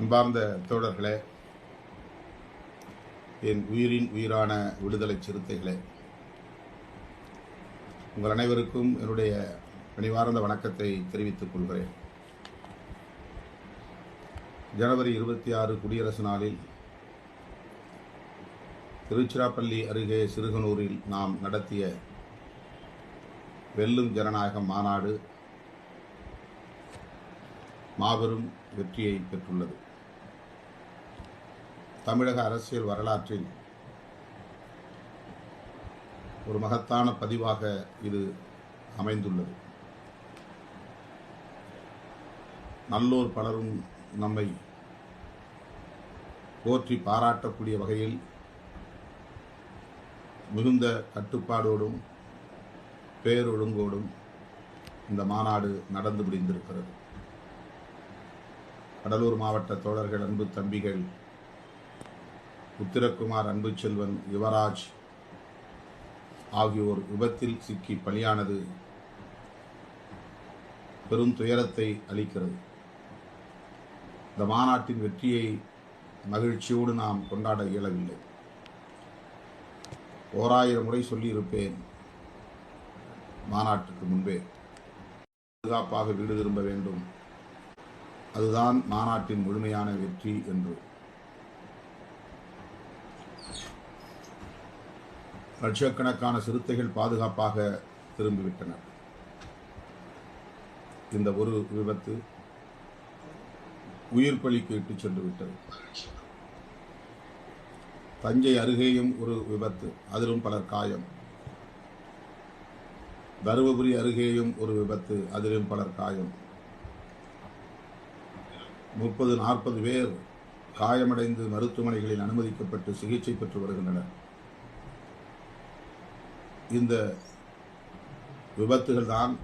அன்பார்ந்த தோழர்களே என் உயிரின் உயிரான விடுதலை சிறுத்தைகளே உங்கள் அனைவருக்கும் என்னுடைய பணிவார்ந்த வணக்கத்தை தெரிவித்துக் கொள்கிறேன். ஜனவரி இருபத்தி ஆறு குடியரசு நாளில் திருச்சிராப்பள்ளி அருகே சிறுகனூரில் நாம் நடத்திய வெல்லும் ஜனநாயக மாநாடு மாபெரும் வெற்றியை பெற்றுள்ளது. தமிழக அரசியல் வரலாற்றில் ஒரு மகத்தான பதிவாக இது அமைந்துள்ளது. நல்லோர் பலரும் நம்மை போற்றி பாராட்டக்கூடிய வகையில் மிகுந்த கட்டுப்பாடோடும் பேரொழுங்கோடும் இந்த மாநாடு நடந்து முடிந்திருக்கிறது. கடலூர் மாவட்ட தோழர்கள் அன்பு தம்பிகள் உத்திரகுமார் அன்பு செல்வன் யுவராஜ் ஆகியோர் விபத்தில் சிக்கி பலியானது பெரும் துயரத்தை அளிக்கிறது. இந்த மாநாட்டின் வெற்றியை மகிழ்ச்சியோடு நாம் கொண்டாட இயலவில்லை. ஓராயிரம் முறை சொல்லியிருப்பேன் மாநாட்டுக்கு முன்பே. பாதுகாப்பாக வீடு திரும்ப வேண்டும். அதுதான் மாநாட்டின் முழுமையான வெற்றி என்று. லட்சக்கணக்கான சிறுத்தைகள் பாதுகாப்பாக திரும்பிவிட்டனர் இந்த ஒரு விபத்து உயிர் பலிக்கு இட்டு சென்று விட்டது. தஞ்சை அருகேயும் ஒரு விபத்து அதிலும் பலர் காயம். தருமபுரி அருகேயும் ஒரு விபத்து அதிலும் பலர் காயம். முப்பது நாற்பது பேர் காயமடைந்து மருத்துவமனைகளில் அனுமதிக்கப்பட்டு சிகிச்சை பெற்று வருகின்றனர். இந்த விபத்துகள் தான்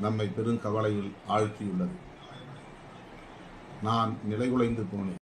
நம்மை பெரும் கவலையில் ஆழ்த்தியுள்ளது. நான் நிலைகுலைந்து போனேன்.